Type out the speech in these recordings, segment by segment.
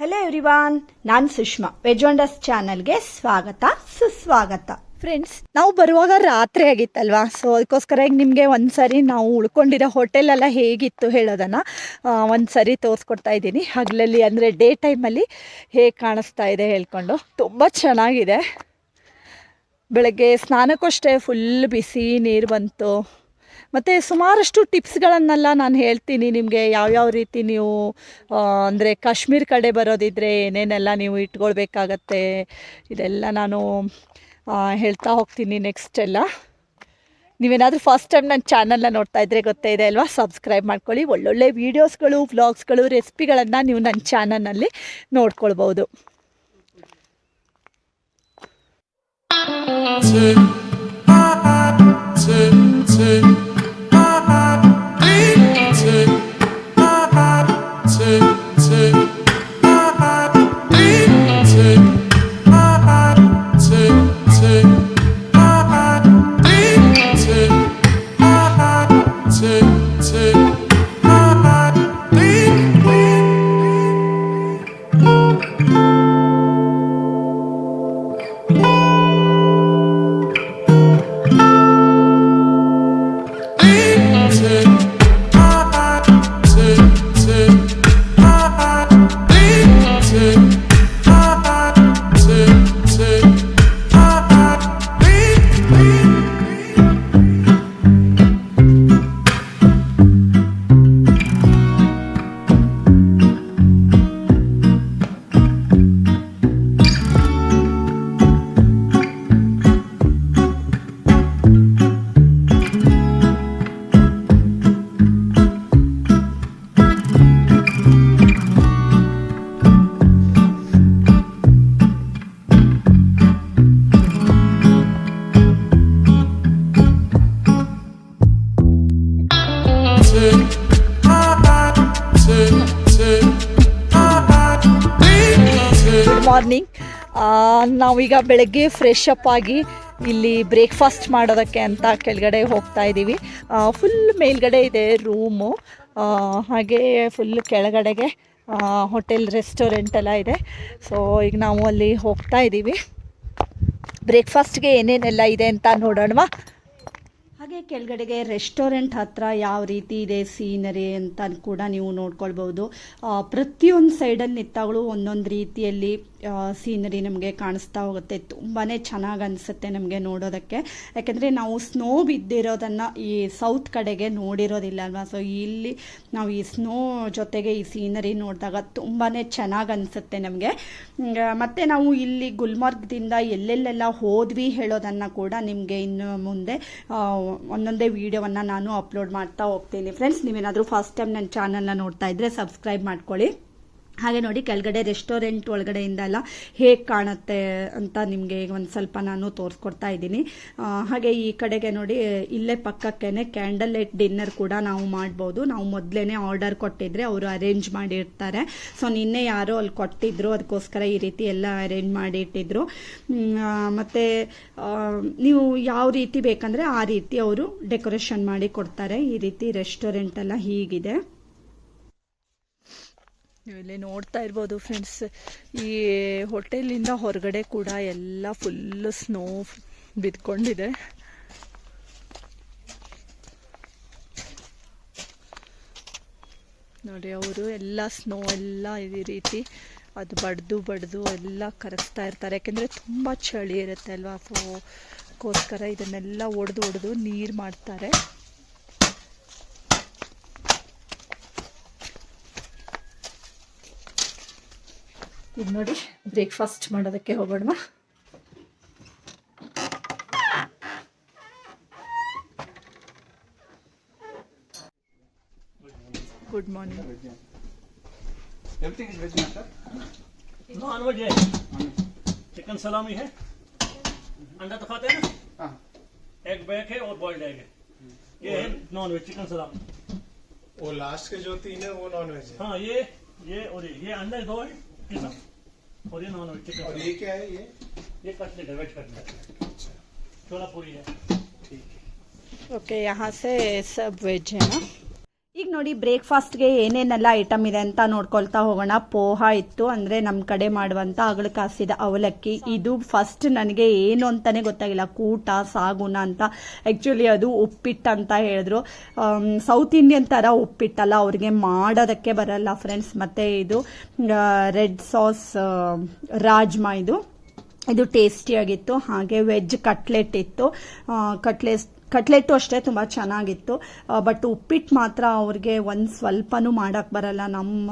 Hello everyone ನಾನು Sushma. Veg ಚಾನಲ್ಗೆ ಸ್ವಾಗತ, ಸುಸ್ವಾಗತ. ಫ್ರೆಂಡ್ಸ್ ನಾವು ಬರುವಾಗ ರಾತ್ರಿ ಆಗಿತ್ತಲ್ವಾ? ಸೊ ಅದಕ್ಕೋಸ್ಕರ ಈಗ ನಿಮಗೆ ಒಂದು ನಾವು ಉಳ್ಕೊಂಡಿರೋ ಹೋಟೆಲೆಲ್ಲ ಹೇಗಿತ್ತು ಹೇಳೋದನ್ನು ಒಂದು ತೋರಿಸ್ಕೊಡ್ತಾ ಇದ್ದೀನಿ. ಹಗಲಲ್ಲಿ ಅಂದರೆ ಡೇ ಟೈಮಲ್ಲಿ ಹೇಗೆ ಕಾಣಿಸ್ತಾ ಇದೆ ಹೇಳ್ಕೊಂಡು. ತುಂಬ ಚೆನ್ನಾಗಿದೆ. ಬೆಳಗ್ಗೆ ಸ್ನಾನಕ್ಕೂ ಅಷ್ಟೇ ಫುಲ್ ಬಿಸಿ ನೀರು ಬಂತು. ಮತ್ತು ಸುಮಾರಷ್ಟು ಟಿಪ್ಸ್ಗಳನ್ನೆಲ್ಲ ನಾನು ಹೇಳ್ತೀನಿ ನಿಮಗೆ, ಯಾವ್ಯಾವ ರೀತಿ ನೀವು ಅಂದರೆ ಕಾಶ್ಮೀರ್ ಕಡೆ ಬರೋದಿದ್ರೆ ಏನೇನೆಲ್ಲ ನೀವು ಇಟ್ಕೊಳ್ಬೇಕಾಗತ್ತೆ, ಇದೆಲ್ಲ ನಾನು ಹೇಳ್ತಾ ಹೋಗ್ತೀನಿ ನೆಕ್ಸ್ಟ್ ಎಲ್ಲ. ನೀವೇನಾದರೂ ಫಸ್ಟ್ ಟೈಮ್ ನನ್ನ ಚಾನಲ್ನ ನೋಡ್ತಾ ಇದ್ರೆ ಗೊತ್ತೇ ಇದೆ ಅಲ್ವಾ? ಸಬ್ಸ್ಕ್ರೈಬ್ ಮಾಡ್ಕೊಳ್ಳಿ. ಒಳ್ಳೊಳ್ಳೆ ವೀಡಿಯೋಸ್ಗಳು ವ್ಲಾಗ್ಸ್ಗಳು ರೆಸಿಪಿಗಳನ್ನು ನೀವು ನನ್ನ ಚಾನಲ್ನಲ್ಲಿ ನೋಡ್ಕೊಳ್ಬೋದು Bye. ನಾವೀಗ ಬೆಳಗ್ಗೆ ಫ್ರೆಶ್ ಅಪ್ ಆಗಿ ಇಲ್ಲಿ ಬ್ರೇಕ್ಫಾಸ್ಟ್ ಮಾಡೋದಕ್ಕೆ ಅಂತ ಕೆಳಗಡೆ ಹೋಗ್ತಾ ಇದ್ದೀವಿ ಫುಲ್ ಮೇಲ್ಗಡೆ ಇದೆ ರೂಮು ಹಾಗೆ ಫುಲ್ ಕೆಳಗಡೆಗೆ ಹೋಟೆಲ್ ರೆಸ್ಟೋರೆಂಟ್ ಎಲ್ಲ ಇದೆ. ಸೊ ಈಗ ನಾವು ಅಲ್ಲಿ ಹೋಗ್ತಾ ಇದ್ದೀವಿ ಬ್ರೇಕ್ಫಾಸ್ಟ್ಗೆ ಏನೇನೆಲ್ಲ ಇದೆ ಅಂತ ನೋಡೋಣವಾ? ಹಾಗೆ ಕೆಳಗಡೆಗೆ ರೆಸ್ಟೋರೆಂಟ್ ಹತ್ರ ಯಾವ ರೀತಿ ಇದೆ ಸೀನರಿ ಅಂತ ಕೂಡ ನೀವು ನೋಡ್ಕೊಳ್ಬೋದು ಆ, ಪ್ರತಿಯೊಂದು ಸೈಡಲ್ಲಿ ನಿತ್ತಾಗಳು ಒಂದೊಂದು ರೀತಿಯಲ್ಲಿ ಸೀನರಿ ನಮಗೆ ಕಾಣಿಸ್ತಾ ಹೋಗುತ್ತೆ. ತುಂಬಾ ಚೆನ್ನಾಗಿ ಅನಿಸುತ್ತೆ ನಮಗೆ ನೋಡೋದಕ್ಕೆ. ಯಾಕೆಂದರೆ ನಾವು ಸ್ನೋ ಬಿದ್ದಿರೋದನ್ನು ಈ ಸೌತ್ ಕಡೆಗೆ ನೋಡಿರೋದಿಲ್ಲ ಅಲ್ವಾ? ಸೊ ಇಲ್ಲಿ ನಾವು ಈ ಸ್ನೋ ಜೊತೆಗೆ ಈ ಸೀನರಿ ನೋಡಿದಾಗ ತುಂಬಾ ಚೆನ್ನಾಗಿ ಅನಿಸುತ್ತೆ ನಮಗೆ. ಮತ್ತು ನಾವು ಇಲ್ಲಿ ಗುಲ್ಮರ್ಗ್ದಿಂದ ಎಲ್ಲೆಲ್ಲೆಲ್ಲ ಹೋದ್ವಿ ಹೇಳೋದನ್ನು ಕೂಡ ನಿಮಗೆ ಇನ್ನು ಮುಂದೆ ಒಂದೊಂದೇ ವೀಡಿಯೋವನ್ನು ನಾನು ಅಪ್ಲೋಡ್ ಮಾಡ್ತಾ ಹೋಗ್ತೀನಿ. ಫ್ರೆಂಡ್ಸ್ ನೀವೇನಾದರೂ ಫಸ್ಟ್ ಟೈಮ್ ನನ್ನ ಚಾನಲ್ನ ನೋಡ್ತಾ ಇದ್ದರೆ ಸಬ್ಸ್ಕ್ರೈಬ್ ಮಾಡ್ಕೊಳ್ಳಿ. ಹಾಗೆ ನೋಡಿ ಕೆಳಗಡೆ ರೆಸ್ಟೋರೆಂಟ್ ಒಳಗಡೆಯಿಂದ ಎಲ್ಲ ಹೇಗೆ ಕಾಣುತ್ತೆ ಅಂತ ನಿಮಗೆ ಒಂದು ಸ್ವಲ್ಪ ನಾನು ತೋರಿಸ್ಕೊಡ್ತಾ ಇದ್ದೀನಿ. ಹಾಗೆ ಈ ಕಡೆಗೆ ನೋಡಿ ಇಲ್ಲೇ ಪಕ್ಕಕ್ಕೇನೆ ಕ್ಯಾಂಡಲ್ ಲೈಟ್ ಡಿನ್ನರ್ ಕೂಡ ನಾವು ಮಾಡ್ಬೋದು. ನಾವು ಮೊದಲೇ ಆರ್ಡರ್ ಕೊಟ್ಟಿದ್ರೆ ಅವರು ಅರೇಂಜ್ ಮಾಡಿರ್ತಾರೆ. ಸೊ ನಿನ್ನೆ ಯಾರೋ ಅಲ್ಲಿ ಕೊಟ್ಟಿದ್ರು ಅದಕ್ಕೋಸ್ಕರ ಈ ರೀತಿ ಎಲ್ಲ ಅರೇಂಜ್ ಮಾಡಿ ಇಟ್ಟಿದ್ರು ಮ್, ಮತ್ತೆ ನೀವು ಯಾವ ರೀತಿ ಬೇಕಂದರೆ ಆ ರೀತಿ ಅವರು ಡೆಕೋರೇಷನ್ ಮಾಡಿ ಕೊಡ್ತಾರೆ. ಈ ರೀತಿ ರೆಸ್ಟೋರೆಂಟ್ ಎಲ್ಲ ಹೀಗಿದೆ. ನೀವು ಇಲ್ಲಿ ನೋಡ್ತಾ ಇರ್ಬೋದು ಫ್ರೆಂಡ್ಸ್ ಈ ಹೋಟೆಲಿಂದ ಹೊರಗಡೆ ಕೂಡ ಎಲ್ಲ ಫುಲ್ ಸ್ನೋ ಬಿದ್ಕೊಂಡಿದೆ. ನೋಡಿ ಅವರು ಎಲ್ಲ ಸ್ನೋ ಎಲ್ಲ ಈ ರೀತಿ ಅದು ಬಡ್ದು ಬಡ್ದು ಎಲ್ಲ ಕರಗಿಸ್ತಾ ಇರ್ತಾರೆ. ಯಾಕೆಂದರೆ ತುಂಬ ಚಳಿ ಇರುತ್ತೆ ಅಲ್ವಾ ಸೊ ಅದಕ್ಕೋಸ್ಕರ ಇದನ್ನೆಲ್ಲ ಒಡೆದು ಒಡೆದು ನೀರು ಮಾಡ್ತಾರೆ. ಈಗ ನೋಡಿ ಬ್ರೇಕ್ಫಾಸ್ಟ್ ಮಾಡೋದಕ್ಕೆ ಹೋಗೋಣ good morning Everything is veg, na, sir? Non veg है चिकन सलामी है अंडा तो खाते हैं ना हाँ एग बैक है और बॉइल्ड एग है ये है नॉन वेज चिकन सलामी वो लास्ट के जो तीन है वो नॉन वेज है हाँ ये ये और ये ये अंडा दो है किस्म और ये नॉन वेज चिकन और ये क्या है ये? ये कटलेट है। वेज कटलेट छोला पूरी है। ठीक है। ओके यहाँ से सब वेज है ना? ಈಗ ನೋಡಿ ಬ್ರೇಕ್ಫಾಸ್ಟ್ಗೆ ಏನೇನೆಲ್ಲ ಐಟಮ್ ಇದೆ ಅಂತ ನೋಡ್ಕೊಳ್ತಾ ಹೋಗೋಣ. ಪೋಹ ಇತ್ತು, ಅಂದರೆ ನಮ್ಮ ಕಡೆ ಮಾಡುವಂಥ ಅಗಳು ಕಾಸಿದ ಅವಲಕ್ಕಿ. ಇದು ಫಸ್ಟ್ ನನಗೆ ಏನು ಅಂತಾನೆ ಗೊತ್ತಾಗಿಲ್ಲ. ಕೂಟ ಸಾಗುನ ಅಂತ. ಆ್ಯಕ್ಚುಲಿ ಅದು ಉಪ್ಪಿಟ್ಟು ಅಂತ ಹೇಳಿದ್ರು. ಸೌತ್ ಇಂಡಿಯನ್ ಥರ ಉಪ್ಪಿಟ್ಟಲ್ಲ, ಅವ್ರಿಗೆ ಮಾಡೋದಕ್ಕೆ ಬರಲ್ಲ ಫ್ರೆಂಡ್ಸ್ ಮತ್ತು ಇದು ರೆಡ್ ಸಾಸ್ ರಾಜ್ಮಾ ಇದು. ಇದು ಟೇಸ್ಟಿಯಾಗಿತ್ತು ಹಾಗೆ ವೆಜ್ ಕಟ್ಲೆಟ್ ಇತ್ತು. ಕಟ್ಲೆಟ್ ಕಟ್ಲೆಟ್ಟು ಅಷ್ಟೇ ತುಂಬ ಚೆನ್ನಾಗಿತ್ತು. ಬಟ್ ಉಪ್ಪಿಟ್ಟು ಮಾತ್ರ ಅವ್ರಿಗೆ ಒಂದು ಸ್ವಲ್ಪನೂ ಮಾಡೋಕ್ಕೆ ಬರಲ್ಲ. ನಮ್ಮ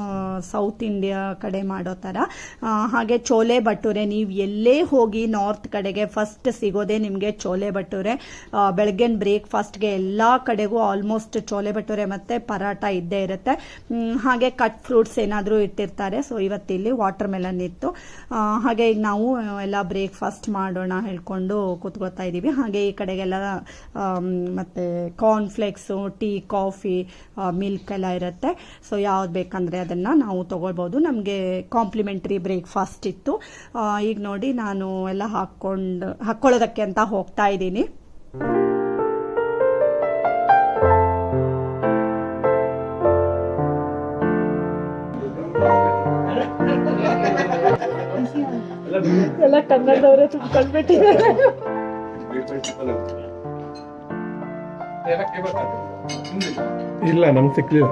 ಸೌತ್ ಇಂಡಿಯಾ ಕಡೆ ಮಾಡೋ ಥರ ಹಾಗೆ ಚೋಲೆ ಭಟೂರೆ ನೀವು ಎಲ್ಲೇ ಹೋಗಿ ನಾರ್ತ್ ಕಡೆಗೆ ಫಸ್ಟ್ ಸಿಗೋದೇ ನಿಮಗೆ ಚೋಲೆ ಭಟೂರೆ ಬೆಳಗ್ಗೆ ಬ್ರೇಕ್ಫಾಸ್ಟ್ಗೆ ಎಲ್ಲ ಕಡೆಗೂ ಆಲ್ಮೋಸ್ಟ್ ಚೋಲೆ ಭಟೂರೆ ಮತ್ತು ಪರಾಟ ಇದ್ದೇ ಇರುತ್ತೆ. ಹಾಗೆ ಕಟ್ ಫ್ರೂಟ್ಸ್ ಏನಾದರೂ ಇಟ್ಟಿರ್ತಾರೆ. ಸೊ ಇವತ್ತಿಲ್ಲಿ ವಾಟರ್ ಮೆಲನ್ ಇತ್ತು. ಹಾಗೆ ಈಗ ನಾವು ಎಲ್ಲ ಬ್ರೇಕ್ಫಾಸ್ಟ್ ಮಾಡೋಣ ಹೇಳ್ಕೊಂಡು ಕೂತ್ಕೋತಾ ಇದ್ದೀವಿ ಹಾಗೆ ಈ ಕಡೆಗೆಲ್ಲ ಮತ್ತೆ ಕಾರ್ನ್ಫ್ಲೆಕ್ಸು ಟೀ ಕಾಫಿ ಮಿಲ್ಕ್ ಎಲ್ಲ ಇರುತ್ತೆ. ಸೊ ಯಾವ್ದು ಬೇಕಂದರೆ ಅದನ್ನು ನಾವು ತೊಗೊಳ್ಬೋದು. ನಮಗೆ ಕಾಂಪ್ಲಿಮೆಂಟ್ರಿ ಬ್ರೇಕ್ಫಾಸ್ಟ್ ಇತ್ತು. ಈಗ ನೋಡಿ ನಾನು ಎಲ್ಲ ಹಾಕ್ಕೊಂಡು ಹಾಕ್ಕೊಳ್ಳೋದಕ್ಕೆ ಅಂತ ಹೋಗ್ತಾ ಇದ್ದೀನಿ. ಎಲ್ಲ ಕನ್ನಡದವರೇ ತುಂಬ್ಕೊಂಡ್ಬಿಟ್ಟಿದ್ದಾರೆ. ಇಲ್ಲ ನಮ್ಗೆ ಸಿಕ್ಲಿಲ್ಲ.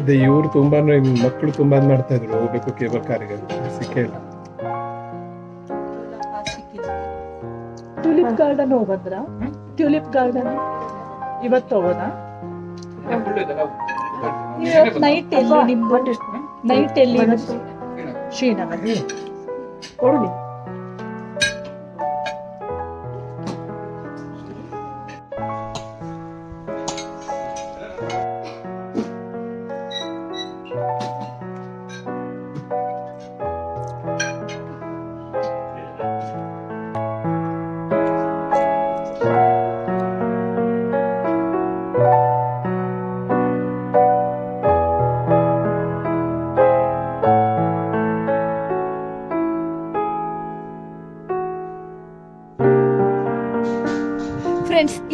ಇದೆ ಇವ್ರು ತುಂಬಾ ಮಕ್ಕಳು ತುಂಬಾ ಮಾಡ್ತಾ ಇದ್ರು ಹೋಗ್ಬೇಕು ಕೇಬಲ್ ಕಾರಿಗೆ ಸಿಕ್ಕೇ ಇಲ್ಲ. ಟ್ಯೂಲಿಪ್ ಗಾರ್ಡನ್ ಹೋಗಂದ್ರ? ಟ್ಯೂಲಿಪ್ ಗಾರ್ಡನ್ ಇವತ್ತು ಹೋಗೋಣ ನೈಟ್ ಎಲ್ಲಿ ನಿಮ್ದು? ನೈಟ್ ಎಲ್ಲಿ ಶ್ರೀನಗರ್. ಕೊಡಿ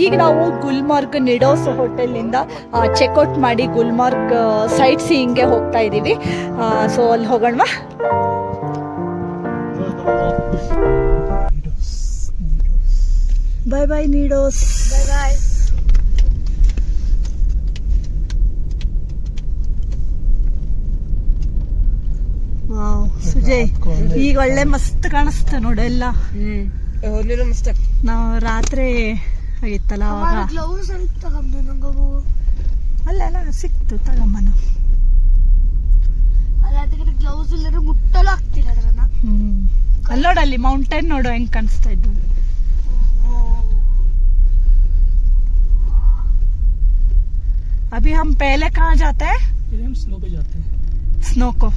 ಈಗ ನಾವು ಗುಲ್ಮಾರ್ಗ್ ನಿಡೋಸ್ ಹೋಟೆಲಿಂದ ಚೆಕ್ಔಟ್ ಮಾಡಿ ಗುಲ್ಮಾರ್ಗ್ ಸೈಟ್ ಸೀಯಿಂಗ್ಗೆ ಹೋಗ್ತಾ ಇದ್ದೀವಿ ಸೊ ಅಲ್ಲಿ ಹೋಗೋಣವಾ? ಬಾಯ್ ಬಾಯ್ ನೀಡೋಸ್ ವಾವ್ ಸುಜಯ್ ಈಗ ಒಳ್ಳೆ ಮಸ್ತ್ ಕಾಣಿಸ್ತ ನೋಡು ಎಲ್ಲ. ನಾವು ರಾತ್ರಿ ಆಗಿತ್ತಲ್ಲ ಅವಾಗ ಗ್ಲೌಸ್ ಅಂತ ತಗೊಂಡು ನಂಗವು ಅಲ್ಲ ಅಲ್ಲ ಸಿಕ್ತು ತಗೊಂಬನು ಅದಾದ್ರೆ ಗ್ಲೌಸ್ ಇಲ್ಲದ್ರೆ ಮುಟ್ಟಲು ಆಗ್ತಿಲ್ಲ ಅದನ್ನ ಹ್ಮ್ ಅಲ್ಲಿ ನೋಡು ಅಲ್ಲಿ ಮೌಂಟೇನ್ ನೋಡು ಹೆಂಗ್ ಕಾಣಿಸ್ತಾ ಇದ್ದು अभी हम पहले कहाँ जाते हैं फिर हम स्नो पे जाते हैं स्नो को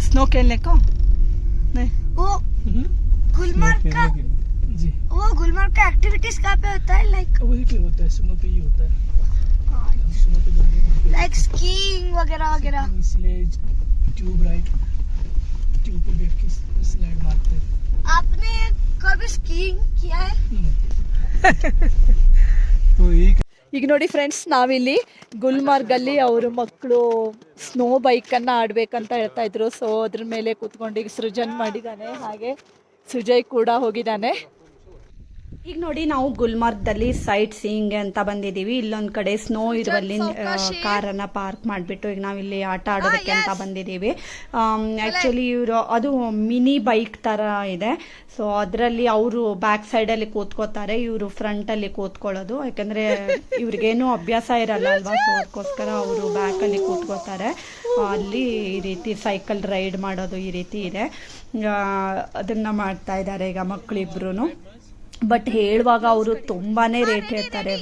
स्नो खेलने को नहीं वो गुलमर्ग का जी वो गुलमर्ग का एक्टिविटीज कहाँ पे होता है लाइक वही पे होता है स्नो पे ही होता है हम स्नो पे जा रहे हैं लाइक स्कीइंग वगैरह वगैरह स्लेज ट्यूब राइड ट्यूब पे बैठ के स्लाइड मारते हैं आपने कभी स्कीइंग किया है ಈಗ ನೋಡಿ ಫ್ರೆಂಡ್ಸ್ ನಾವಿಲ್ಲಿ ಗುಲ್ಮಾರ್ಗಲ್ಲಿ ಅವ್ರ ಮಕ್ಕಳು ಸ್ನೋ ಬೈಕನ್ನು ಆಡ್ಬೇಕಂತ ಹೇಳ್ತಾ ಇದ್ರು ಸೊ ಅದ್ರ ಮೇಲೆ ಕೂತ್ಕೊಂಡು ಈಗ ಸೃಜನ್ ಮಾಡಿದ್ದಾನೆ ಹಾಗೆ ಸುಜಯ್ ಕೂಡ ಹೋಗಿದ್ದಾನೆ ಈಗ ನೋಡಿ ನಾವು ಗುಲ್ಮರ್ಗದಲ್ಲಿ ಸೈಟ್ ಸೀಯಿಂಗ್ ಅಂತ ಬಂದಿದ್ದೀವಿ. ಇಲ್ಲೊಂದ್ ಕಡೆ ಸ್ನೋ ಇರುವಲ್ಲಿ ಕಾರನ್ನ ಪಾರ್ಕ್ ಮಾಡಿಬಿಟ್ಟು ಈಗ ನಾವಿಲ್ಲಿ ಆಟ ಆಡೋದಕ್ಕೆ ಅಂತ ಬಂದಿದ್ದೀವಿ. ಆ್ಯಕ್ಚುಲಿ ಇವರು ಅದು ಮಿನಿ ಬೈಕ್ ಥರ ಇದೆ. ಸೊ ಅದರಲ್ಲಿ ಅವರು ಬ್ಯಾಕ್ ಸೈಡಲ್ಲಿ ಕೂತ್ಕೋತಾರೆ. ಇವರು ಫ್ರಂಟಲ್ಲಿ ಕೂತ್ಕೊಳ್ಳೋದು. ಯಾಕಂದರೆ ಇವ್ರಿಗೇನು ಅಭ್ಯಾಸ ಇರಲ್ಲ ಅಲ್ವಾ? ಸೊ ಅದಕ್ಕೋಸ್ಕರ ಅವರು ಬ್ಯಾಕಲ್ಲಿ ಕೂತ್ಕೋತಾರೆ. ಅಲ್ಲಿ ಈ ರೀತಿ ಸೈಕಲ್ ರೈಡ್ ಮಾಡೋದು ಈ ರೀತಿ ಇದೆ. ಅದನ್ನ ಮಾಡ್ತಾ ಇದ್ದಾರೆ ಈಗ ಮಕ್ಕಳಿಬ್ರು ಬಟ್ ಹೇಳುವಾಗ ಅವರು ತುಂಬಾನೇ ರೇಟ್ ಹೇಳ್ತಾರೆ.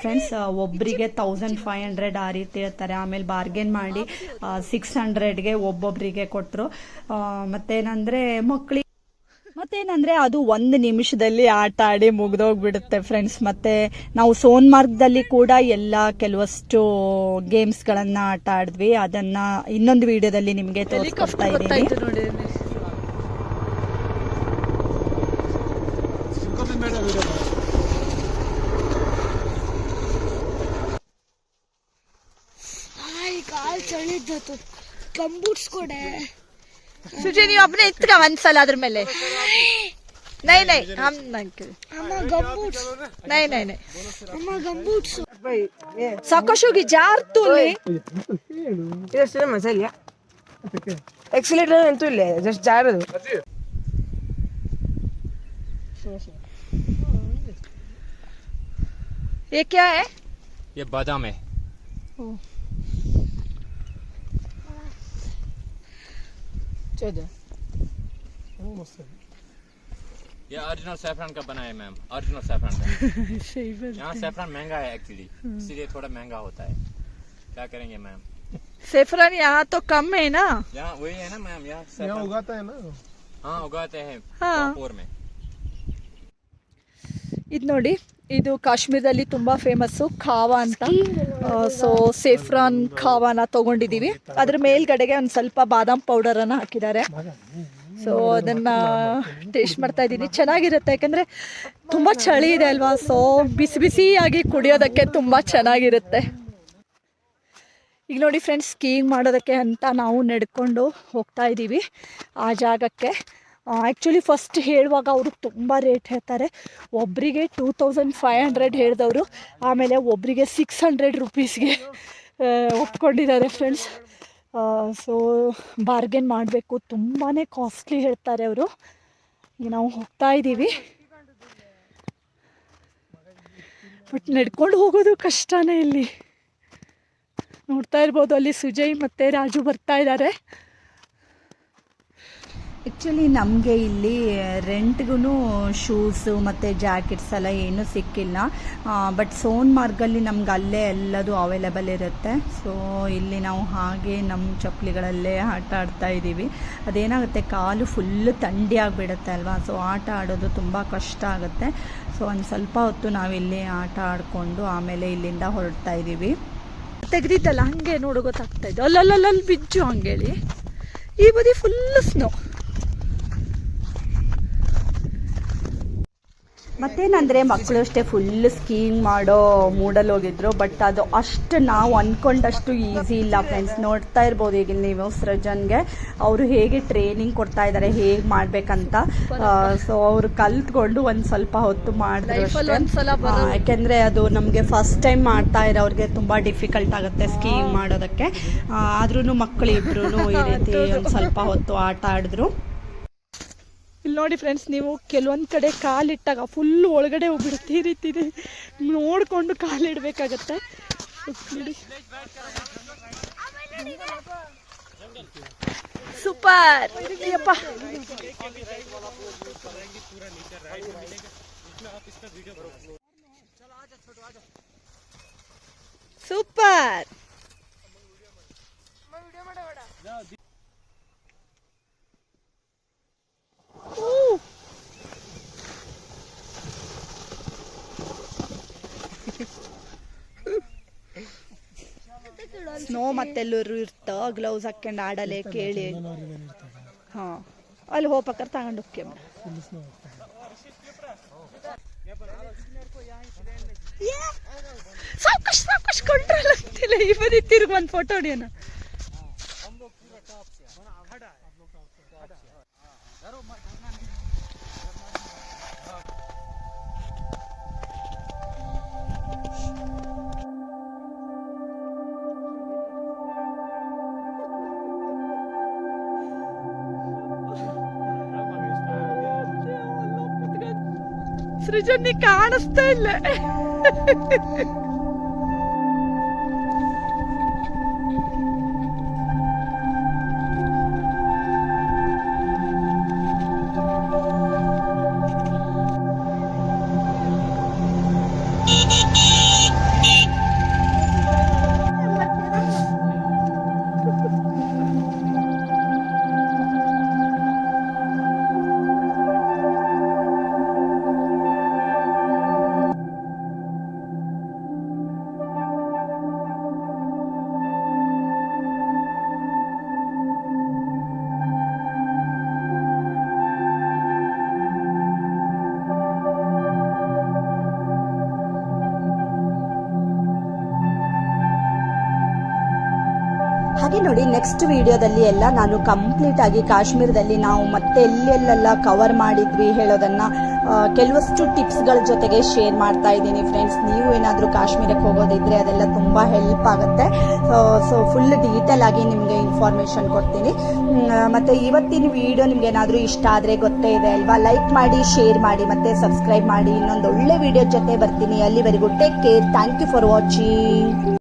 ಫ್ರೆಂಡ್ಸ್ ಒಬ್ಬರಿಗೆ ತೌಸಂಡ್ ಫೈವ್ ಹಂಡ್ರೆಡ್ ಆ ರೀತಿ ಹೇಳ್ತಾರೆ. ಆಮೇಲೆ ಬಾರ್ಗೇನ್ ಮಾಡಿ ಸಿಕ್ಸ್ ಹಂಡ್ರೆಡ್ಗೆ ಒಬ್ಬೊಬ್ಬರಿಗೆ ಕೊಟ್ಟರು ಮತ್ತೇನಂದ್ರೆ ಮಕ್ಕಳಿಗೆ ಮತ್ತೇನಂದ್ರೆ ಅದು ಒಂದು ನಿಮಿಷದಲ್ಲಿ ಆಟ ಆಡಿ ಮುಗ್ದೋಗ್ಬಿಡುತ್ತೆ ಫ್ರೆಂಡ್ಸ್ ಮತ್ತೆ ನಾವು ಸೋನ್ಮಾರ್ಗದಲ್ಲಿ ಕೂಡ ಎಲ್ಲ ಕೆಲವಷ್ಟು ಗೇಮ್ಸ್ಗಳನ್ನ ಆಟ ಆಡಿದ್ವಿ. ಅದನ್ನ ಇನ್ನೊಂದು ವಿಡಿಯೋದಲ್ಲಿ ನಿಮಗೆ ತೋರಿಸ್ಕೊಡ್ತಾ ಇದ್ದೀನಿ. था तो कम बूट्स कोड है ಸುಜಿ ನೀವು ಒಬ್ಬನೇ ಇತ್ಕ ಒಂದ್ಸಲ ಅದ್ರ ಮೇಲೆ ನೈ ನೈ ಹಮ್ ನಂಗೆ अम्मा गम बूट्स ನೈ ನೈ ನೈ अम्मा गम बूट्स ಸಾಕೋಶೋಗಿ ಜಾರ್ತು ಇದಷ್ಟು ಮಸಾಲೆ ಎಕ್ಸಿಲೇಟರ್ ಅಂತೂ ಇಲ್ಲ ಜಸ್ಟ್ ಜಾರದು ये क्या है ये बादाम है ये ओरिजिनल सैफरन का बना है मैम ओरिजिनल सैफरन का यहाँ सैफरन महंगा है एक्चुअली इसीलिए थोड़ा महंगा होता है क्या करेंगे मैम सेफरन यहाँ तो कम है ना यहाँ वही है ना मैम यहाँ ಯಾವ सैफरन ಉಗಾತ ಏನೋ हाँ उगाते हैं हाँ। पापोर में ಇದು ನೋಡಿ ಇದು ಕಾಶ್ಮೀರದಲ್ಲಿ ತುಂಬಾ ಫೇಮಸ್ಸು ಖಾವಾ ಅಂತ. ಸೊ ಸೇಫ್ರಾನ್ ಖಾವಾನ ತಗೊಂಡಿದ್ದೀವಿ. ಅದ್ರ ಮೇಲ್ಗಡೆಗೆ ಒಂದು ಸ್ವಲ್ಪ ಬಾದಾಮ್ ಪೌಡರನ್ನು ಹಾಕಿದ್ದಾರೆ. ಸೊ ಅದನ್ನ ಟೇಸ್ಟ್ ಮಾಡ್ತಾ ಇದ್ದೀನಿ. ಚೆನ್ನಾಗಿರುತ್ತೆ ಯಾಕಂದ್ರೆ ತುಂಬಾ ಚಳಿ ಇದೆ ಅಲ್ವಾ? ಸೊ ಬಿಸಿ ಬಿಸಿಯಾಗಿ ಕುಡಿಯೋದಕ್ಕೆ ತುಂಬಾ ಚೆನ್ನಾಗಿರುತ್ತೆ. ಈಗ ನೋಡಿ ಫ್ರೆಂಡ್ಸ್ ಸ್ಕೀಯಿಂಗ್ ಮಾಡೋದಕ್ಕೆ ಅಂತ ನಾವು ನಡ್ಕೊಂಡು ಹೋಗ್ತಾ ಇದ್ದೀವಿ ಆ ಜಾಗಕ್ಕೆ. ಆ್ಯಕ್ಚುಲಿ ಫಸ್ಟ್ ಹೇಳುವಾಗ ಅವರು ತುಂಬ ರೇಟ್ ಹೇಳ್ತಾರೆ. ಒಬ್ಬರಿಗೆ ಟೂ ತೌಸಂಡ್ ಫೈವ್ ಹಂಡ್ರೆಡ್ ಹೇಳಿದವರು, ಆಮೇಲೆ ಒಬ್ಬರಿಗೆ ಸಿಕ್ಸ್ ಹಂಡ್ರೆಡ್ ರುಪೀಸ್ಗೆ ಒಪ್ಕೊಂಡಿದ್ದಾರೆ ಫ್ರೆಂಡ್ಸ್ ಸೊ ಬಾರ್ಗೇನ್ ಮಾಡಬೇಕು ತುಂಬಾ ಕಾಸ್ಟ್ಲಿ ಹೇಳ್ತಾರೆ ಅವರು. ನಾವು ಹೋಗ್ತಾ ಇದ್ದೀವಿ. ಬಟ್ ನಡ್ಕೊಂಡು ಹೋಗೋದು ಕಷ್ಟನೇ ಇಲ್ಲಿ. ನೋಡ್ತಾ ಇರ್ಬೋದು ಅಲ್ಲಿ ಸುಜಯ್ ಮತ್ತು ರಾಜು ಬರ್ತಾ ಇದ್ದಾರೆ. ಆ್ಯಕ್ಚುಲಿ ನಮಗೆ ಇಲ್ಲಿ ರೆಂಟ್ಗೂ ಶೂಸು ಮತ್ತು ಜಾಕೆಟ್ಸ್ ಎಲ್ಲ ಏನೂ ಸಿಕ್ಕಿಲ್ಲ. ಬಟ್ ಸೋನ್ ಮಾರ್ಗಲ್ಲಿ ನಮ್ಗೆ ಅಲ್ಲೇ ಎಲ್ಲದು ಅವೈಲೇಬಲ್ ಇರುತ್ತೆ. ಸೊ ಇಲ್ಲಿ ನಾವು ಹಾಗೆ ನಮ್ಮ ಚಪ್ಪಲಿಗಳಲ್ಲೇ ಆಟ ಆಡ್ತಾ ಇದ್ದೀವಿ. ಅದೇನಾಗುತ್ತೆ, ಕಾಲು ಫುಲ್ಲು ಥಂಡಿ ಆಗಿಬಿಡುತ್ತೆ ಅಲ್ವಾ? ಸೊ ಆಟ ಆಡೋದು ತುಂಬ ಕಷ್ಟ ಆಗುತ್ತೆ. ಸೊ ಒಂದು ಸ್ವಲ್ಪ ಹೊತ್ತು ನಾವಿಲ್ಲಿ ಆಟ ಆಡಿಕೊಂಡು ಆಮೇಲೆ ಇಲ್ಲಿಂದ ಹೊರಡ್ತಾ ಇದ್ದೀವಿ. ತೆಗ್ದಿತ್ತಲ್ಲ, ಹಂಗೆ ನೋಡು, ಗೊತ್ತಾಗ್ತಾ ಇದ್ದು ಅಲ್ಲಲ್ಲಲ್ಲಿ ಬಿಜ್ಜು ಹಂಗೇಳಿ. ಈ ಬದಿ ಫುಲ್ ಸ್ನೋ ಮತ್ತೇನಂದರೆ ಮಕ್ಕಳು ಅಷ್ಟೇ ಫುಲ್ ಸ್ಕೀಯಿಂಗ್ ಮಾಡೋ ಮೂಡಲ್ಲಿ ಹೋಗಿದ್ರು ಬಟ್ ಅದು ಅಷ್ಟು ನಾವು ಅನ್ಕೊಂಡಷ್ಟು ಈಸಿ ಇಲ್ಲ ಫ್ರೆಂಡ್ಸ್ ನೋಡ್ತಾ ಇರ್ಬೋದು ಈಗ ನೀವು ಸೃಜನ್ಗೆ. ಅವರು ಹೇಗೆ ಟ್ರೈನಿಂಗ್ ಕೊಡ್ತಾ ಇದ್ದಾರೆ ಹೇಗೆ ಮಾಡಬೇಕಂತ. ಸೊ ಅವರು ಕಲ್ತ್ಕೊಂಡು ಒಂದು ಸ್ವಲ್ಪ ಹೊತ್ತು ಮಾಡಿದ್ರು. ಯಾಕೆಂದರೆ ಅದು ನಮಗೆ ಫಸ್ಟ್ ಟೈಮ್ ಮಾಡ್ತಾ ಇರೋರಿಗೆ ತುಂಬಾ ಡಿಫಿಕಲ್ಟ್ ಆಗುತ್ತೆ ಸ್ಕೀಯಿಂಗ್ ಮಾಡೋದಕ್ಕೆ. ಆದ್ರೂ ಮಕ್ಕಳು ಇಬ್ರು ಈ ರೀತಿ ಒಂದು ಸ್ವಲ್ಪ ಹೊತ್ತು ಆಟ ಆಡಿದ್ರು. ಇಲ್ಲಿ ನೋಡಿ ಫ್ರೆಂಡ್ಸ್ ನೀವು ಕೆಲವೊಂದು ಕಡೆ ಕಾಲಿಟ್ಟಾಗ ಫುಲ್ ಒಳಗಡೆ ಹೋಗ್ಬಿಡುತ್ತೆ. ಈ ರೀತಿ ನೋಡಿಕೊಂಡು ಕಾಲಿಡಬೇಕಾಗತ್ತೆ. ಸೂಪರ್! ಯಪ್ಪ! ಸೂಪರ್! ಸ್ನೋ ಮತ್ತೆಲ್ಲರೂ ಇರ್ತ ಗ್ಲೌಸ್ ಹಾಕೊಂಡು ಆಡಲೆ ಕೇಳಿ. ಹಾ, ಅಲ್ಲಿ ಹೋಗ್ಬೇಕಾರೆ ತಗೊಂಡು ಹೋಗ್ಕೆ ಸಾಕಷ್ಟು ಸಾಕಷ್ಟು ಕಂಟ್ರೋಲ್ ಆಗ್ತಿಲ್ಲ. ಈ ತಿರ್ಗಿ ಒಂದು ಫೋಟೋ ಹೊಡಿಯೋಣ ಸೃಜನ್ ನೀ ಕಾಣಿಸ್ತಾ ಹಾಗೆ ನೋಡಿ ನೆಕ್ಸ್ಟ್ ವಿಡಿಯೋದಲ್ಲಿ ಎಲ್ಲ ನಾನು ಕಂಪ್ಲೀಟ್ ಆಗಿ ಕಾಶ್ಮೀರದಲ್ಲಿ ನಾವು ಮತ್ತೆ ಎಲ್ಲೆಲ್ಲೆಲ್ಲ ಕವರ್ ಮಾಡಿದ್ವಿ ಹೇಳೋದನ್ನ ಕೆಲವಷ್ಟು ಟಿಪ್ಸ್ಗಳ ಜೊತೆಗೆ ಶೇರ್ ಮಾಡ್ತಾ ಇದ್ದೀನಿ ಫ್ರೆಂಡ್ಸ್ ನೀವು ಏನಾದರೂ ಕಾಶ್ಮೀರಕ್ಕೆ ಹೋಗೋದಿದ್ರೆ ಅದೆಲ್ಲ ತುಂಬ ಹೆಲ್ಪ್ ಆಗುತ್ತೆ. ಸೊ ಫುಲ್ ಡೀಟೇಲ್ ಆಗಿ ನಿಮಗೆ ಇನ್ಫಾರ್ಮೇಷನ್ ಕೊಡ್ತೀನಿ. ಮತ್ತೆ ಇವತ್ತಿನ ವಿಡಿಯೋ ನಿಮ್ಗೆ ಏನಾದರೂ ಇಷ್ಟ ಆದರೆ ಗೊತ್ತೇ ಇದೆ ಅಲ್ವಾ? ಲೈಕ್ ಮಾಡಿ ಶೇರ್ ಮಾಡಿ, ಮತ್ತೆ ಸಬ್ಸ್ಕ್ರೈಬ್ ಮಾಡಿ. ಇನ್ನೊಂದು ಒಳ್ಳೆ ವಿಡಿಯೋ ಜೊತೆ ಬರ್ತೀನಿ. ಅಲ್ಲಿವರೆಗೂ take care thank you for watching